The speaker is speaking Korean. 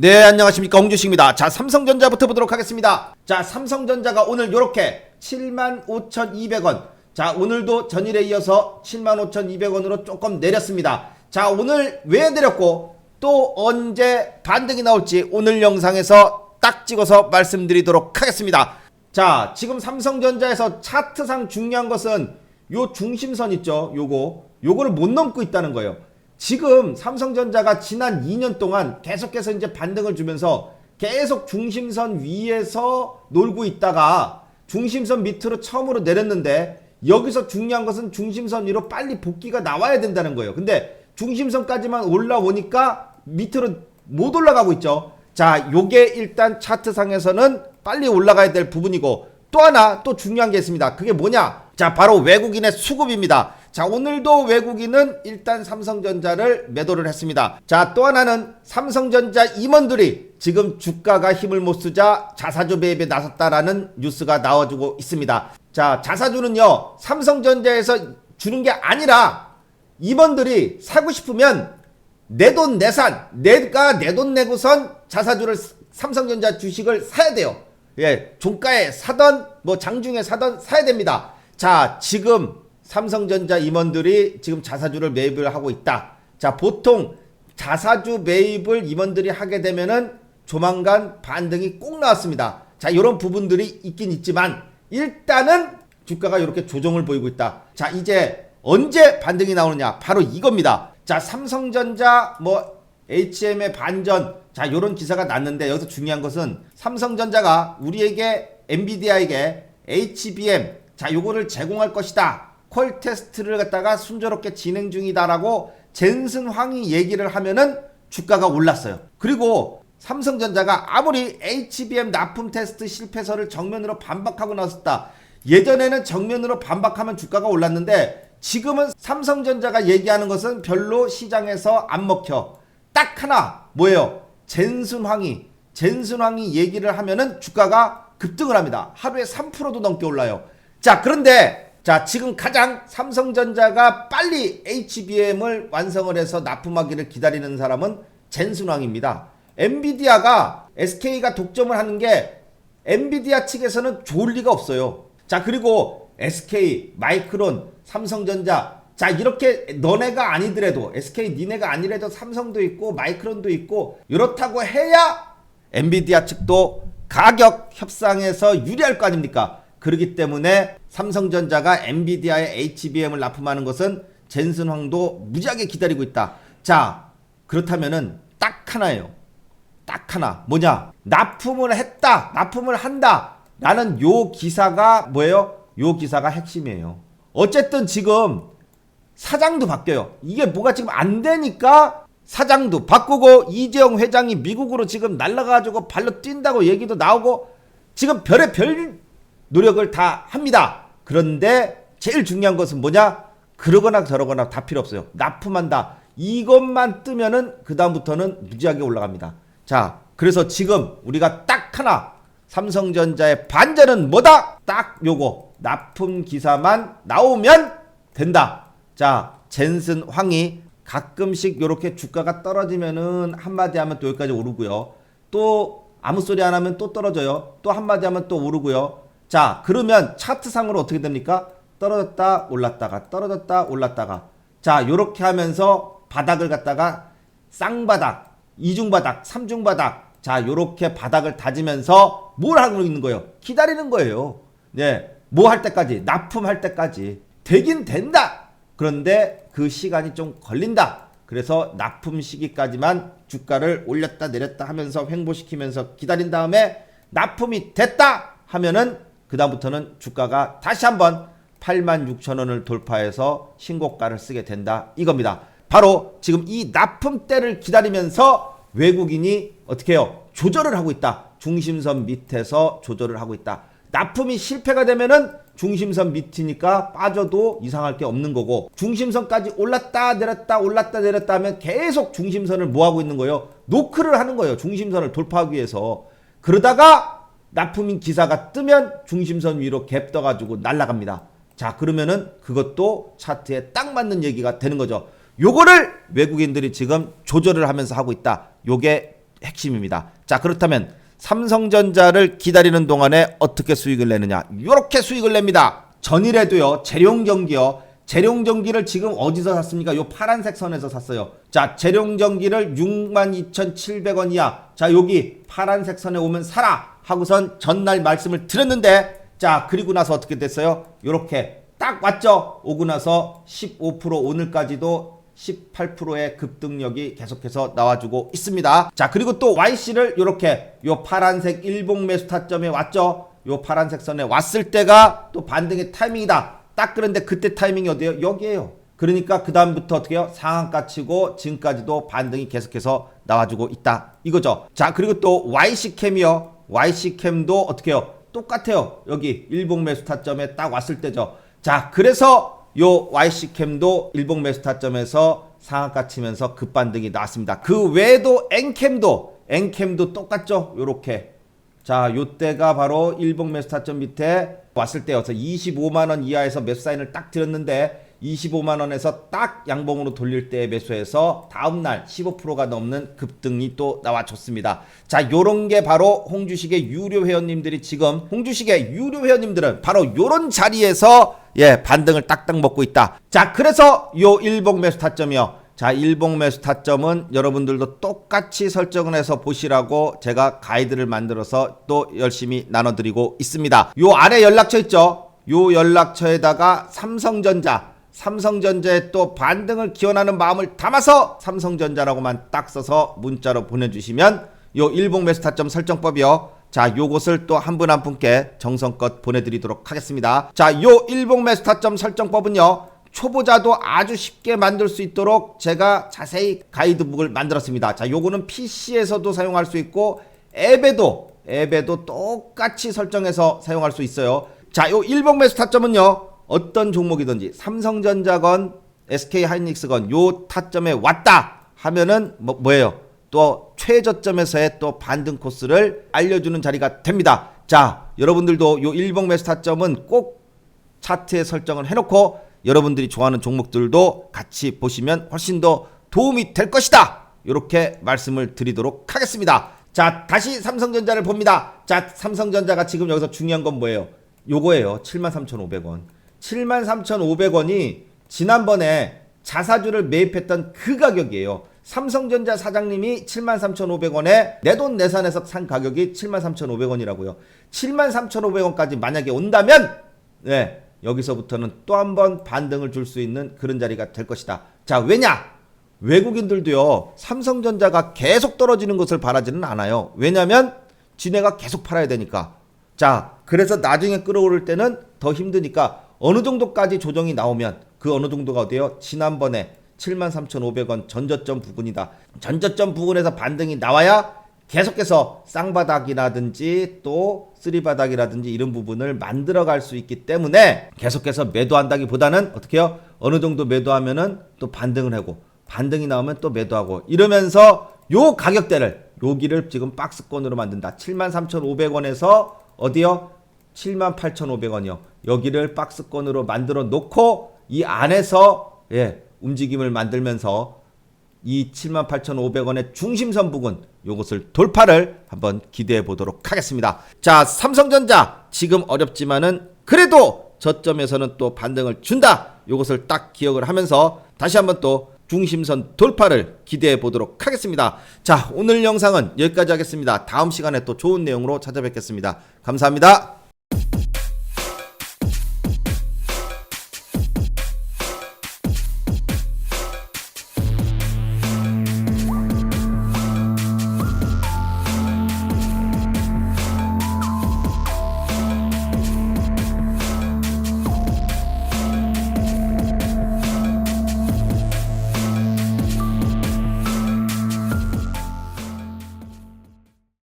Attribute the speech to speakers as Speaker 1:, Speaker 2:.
Speaker 1: 네, 안녕하십니까. 홍주식입니다. 자, 삼성전자부터 보도록 하겠습니다. 자, 삼성전자가 오늘 요렇게 75,200원. 자, 오늘도 전일에 이어서 75,200원으로 조금 내렸습니다. 자, 오늘 왜 내렸고 또 언제 반등이 나올지 오늘 영상에서 딱 찍어서 말씀드리도록 하겠습니다. 자, 지금 삼성전자에서 차트상 중요한 것은 요 중심선 있죠. 요거. 요거를 못 넘고 있다는 거예요. 지금 삼성전자가 지난 2년 동안 계속해서 이제 반등을 주면서 계속 중심선 위에서 놀고 있다가 중심선 밑으로 처음으로 내렸는데 여기서 중요한 것은 중심선 위로 빨리 복귀가 나와야 된다는 거예요. 근데 중심선까지만 올라오니까 밑으로 못 올라가고 있죠. 자, 요게 일단 차트상에서는 빨리 올라가야 될 부분이고 또 하나 또 중요한 게 있습니다. 그게 뭐냐? 자, 바로 외국인의 수급입니다. 자, 오늘도 외국인은 일단 삼성전자를 매도를 했습니다. 자, 또 하나는 삼성전자 임원들이 지금 주가가 힘을 못 쓰자 자사주 매입에 나섰다라는 뉴스가 나와주고 있습니다. 자, 자사주는요, 삼성전자에서 주는 게 아니라 임원들이 사고 싶으면 내 돈 내산 내가 내 돈 내고선 자사주를 삼성전자 주식을 사야 돼요. 예, 종가에 사던 뭐 장중에 사던 사야 됩니다. 자, 지금 삼성전자 임원들이 지금 자사주를 매입을 하고 있다. 자, 보통 자사주 매입을 임원들이 하게 되면은 조만간 반등이 꼭 나왔습니다. 자, 이런 부분들이 있긴 있지만 일단은 주가가 이렇게 조정을 보이고 있다. 자, 이제 언제 반등이 나오느냐? 바로 이겁니다. 자, 삼성전자 뭐 HM의 반전 자, 요런 기사가 났는데 여기서 중요한 것은 삼성전자가 우리에게 엔비디아에게 HBM 자, 요거를 제공할 것이다. 콜 테스트를 갖다가 순조롭게 진행 중이다라고 젠슨 황이 얘기를 하면은 주가가 올랐어요. 그리고 삼성전자가 아무리 HBM 납품 테스트 실패설을 정면으로 반박하고 나섰다. 예전에는 정면으로 반박하면 주가가 올랐는데 지금은 삼성전자가 얘기하는 것은 별로 시장에서 안 먹혀. 딱 하나 뭐예요? 젠순황이 젠순황이 얘기를 하면은 주가가 급등을 합니다. 하루에 3%도 넘게 올라요. 자 그런데 자 지금 가장 삼성전자가 빨리 HBM을 완성을 해서 납품하기를 기다리는 사람은 젠순황입니다. 엔비디아가 SK가 독점을 하는 게 엔비디아 측에서는 좋을 리가 없어요. 자 그리고 SK, 마이크론, 삼성전자 자 이렇게 너네가 아니더라도 SK 니네가 아니래도 삼성도 있고 마이크론도 있고 이렇다고 해야 엔비디아 측도 가격 협상에서 유리할 거 아닙니까? 그렇기 때문에 삼성전자가 엔비디아의 HBM을 납품하는 것은 젠슨 황도 무지하게 기다리고 있다. 자 그렇다면은 딱 하나예요. 딱 하나. 뭐냐? 납품을 했다. 납품을 한다. 라는 요 기사가 뭐예요? 요 기사가 핵심이에요. 어쨌든 지금 사장도 바뀌어요. 이게 뭐가 지금 안 되니까 사장도 바꾸고 이재용 회장이 미국으로 지금 날라가지고 발로 뛴다고 얘기도 나오고 지금 별의 별 노력을 다 합니다 그런데 제일 중요한 것은 뭐냐 그러거나 저러거나 다 필요 없어요 납품한다 이것만 뜨면은 그 다음부터는 무지하게 올라갑니다 자, 그래서 지금 우리가 딱 하나 삼성전자의 반전은 뭐다? 딱 요거 납품 기사만 나오면 된다. 자, 젠슨 황이 가끔씩 요렇게 주가가 떨어지면은 한마디 하면 또 여기까지 오르고요. 또 아무 소리 안 하면 또 떨어져요. 또 한마디 하면 또 오르고요. 자, 그러면 차트상으로 어떻게 됩니까? 떨어졌다 올랐다가 떨어졌다 올랐다가 자, 요렇게 하면서 바닥을 갖다가 쌍바닥 이중바닥, 삼중바닥. 자, 요렇게 바닥을 다지면서 뭘 하고 있는 거예요? 기다리는 거예요. 네. 뭐 할 때까지? 납품할 때까지. 되긴 된다! 그런데 그 시간이 좀 걸린다. 그래서 납품 시기까지만 주가를 올렸다 내렸다 하면서 횡보시키면서 기다린 다음에 납품이 됐다! 하면은 그다음부터는 주가가 다시 한번 86,000원을 돌파해서 신고가를 쓰게 된다. 이겁니다. 바로 지금 이 납품대를 기다리면서 외국인이 어떻게 해요? 조절을 하고 있다. 중심선 밑에서 조절을 하고 있다. 납품이 실패가 되면은 중심선 밑이니까 빠져도 이상할 게 없는 거고 중심선까지 올랐다 내렸다 올랐다 내렸다 하면 계속 중심선을 뭐 하고 있는 거예요? 노크를 하는 거예요. 중심선을 돌파하기 위해서. 그러다가 납품인 기사가 뜨면 중심선 위로 갭 떠가지고 날아갑니다. 자 그러면은 그것도 차트에 딱 맞는 얘기가 되는 거죠. 요거를 외국인들이 지금 조절을 하면서 하고 있다. 요게 핵심입니다. 자, 그렇다면 삼성전자를 기다리는 동안에 어떻게 수익을 내느냐? 이렇게 수익을 냅니다. 전일에도요. 재룡전기요. 재룡전기를 지금 어디서 샀습니까? 요 파란색 선에서 샀어요. 자, 재룡전기를 62,700원 이하. 자, 여기 파란색 선에 오면 사라 하고선 전날 말씀을 드렸는데 자, 그리고 나서 어떻게 됐어요? 요렇게 딱 왔죠. 오고 나서 15% 오늘까지도 18%의 급등력이 계속해서 나와주고 있습니다. 자, 그리고 또 YC를 이렇게 요 파란색 일봉 매수 타점에 왔죠. 요 파란색 선에 왔을 때가 또 반등의 타이밍이다. 딱 그런데 그때 타이밍이 어디예요? 여기에요. 그러니까 그 다음부터 어떻게 해요? 상한가 치고 지금까지도 반등이 계속해서 나와주고 있다. 이거죠. 자, 그리고 또 YC캠이요. YC캠도 어떻게 해요? 똑같아요. 여기 일봉 매수 타점에 딱 왔을 때죠. 자, 그래서 요 YC캠도 일봉 매수 타점에서 상한가 치면서 급반등이 나왔습니다. 그 외에도 N캠도 N캠도 똑같죠. 요렇게 자, 요때가 바로 일봉 매수 타점 밑에 왔을 때여서 25만 원 이하에서 매수 사인을 딱 드렸는데 25만 원에서 딱 양봉으로 돌릴 때 매수해서 다음 날 15%가 넘는 급등이 또 나와줬습니다. 자, 요런 게 바로 홍주식의 유료 회원님들이 지금 홍주식의 유료 회원님들은 바로 요런 자리에서 예, 반등을 딱딱 먹고 있다. 자, 그래서 요 일봉 매수 타점이요. 자, 일봉 매수 타점은 여러분들도 똑같이 설정을 해서 보시라고 제가 가이드를 만들어서 또 열심히 나눠드리고 있습니다. 요 아래 연락처 있죠? 요 연락처에다가 삼성전자, 삼성전자에 또 반등을 기원하는 마음을 담아서 삼성전자라고만 딱 써서 문자로 보내주시면 요 일봉 매수 타점 설정법이요. 자, 요것을 또 한 분 한 분께 정성껏 보내드리도록 하겠습니다. 자, 요 일봉 매수 타점 설정법은요. 초보자도 아주 쉽게 만들 수 있도록 제가 자세히 가이드북을 만들었습니다. 자, 요거는 PC에서도 사용할 수 있고 앱에도 앱에도 똑같이 설정해서 사용할 수 있어요. 자, 요 일봉 매수 타점은요. 어떤 종목이든지 삼성전자건 SK 하이닉스건 요 타점에 왔다 하면은 뭐 뭐예요? 또 최저점에서의 또 반등 코스를 알려주는 자리가 됩니다. 자, 여러분들도 요 일봉 매수 타점은 꼭 차트에 설정을 해놓고 여러분들이 좋아하는 종목들도 같이 보시면 훨씬 더 도움이 될 것이다. 이렇게 말씀을 드리도록 하겠습니다. 자, 다시 삼성전자를 봅니다. 자, 삼성전자가 지금 여기서 중요한 건 뭐예요? 요거예요. 73,500원. 73,500원이 지난번에 자사주를 매입했던 그 가격이에요. 삼성전자 사장님이 73,500원에 내 돈 내산해서 산 가격이 73,500원이라고요. 73,500원까지 만약에 온다면 네, 여기서부터는 또 한 번 반등을 줄 수 있는 그런 자리가 될 것이다. 자, 왜냐? 외국인들도요, 삼성전자가 계속 떨어지는 것을 바라지는 않아요. 왜냐면, 지네가 계속 팔아야 되니까. 자, 그래서 나중에 끌어오를 때는 더 힘드니까 어느 정도까지 조정이 나오면 그 어느 정도가 어디요? 지난번에 73,500원 전저점 부근이다. 전저점 부근에서 반등이 나와야 계속해서 쌍바닥이라든지 또 쓰리바닥이라든지 이런 부분을 만들어 갈 수 있기 때문에 계속해서 매도한다기보다는 어떻게 해요? 어느 정도 매도하면은 또 반등을 하고 반등이 나오면 또 매도하고 이러면서 요 가격대를 여기를 지금 박스권으로 만든다. 73,500원에서 어디요? 78,500원이요. 여기를 박스권으로 만들어 놓고 이 안에서 예, 움직임을 만들면서 이 78,500원의 중심선 부근 요것을 돌파를 한번 기대해 보도록 하겠습니다. 자, 삼성전자 지금 어렵지만은 그래도 저점에서는 또 반등을 준다. 요것을 딱 기억을 하면서 다시 한번 또 중심선 돌파를 기대해 보도록 하겠습니다. 자, 오늘 영상은 여기까지 하겠습니다. 다음 시간에 또 좋은 내용으로 찾아뵙겠습니다. 감사합니다.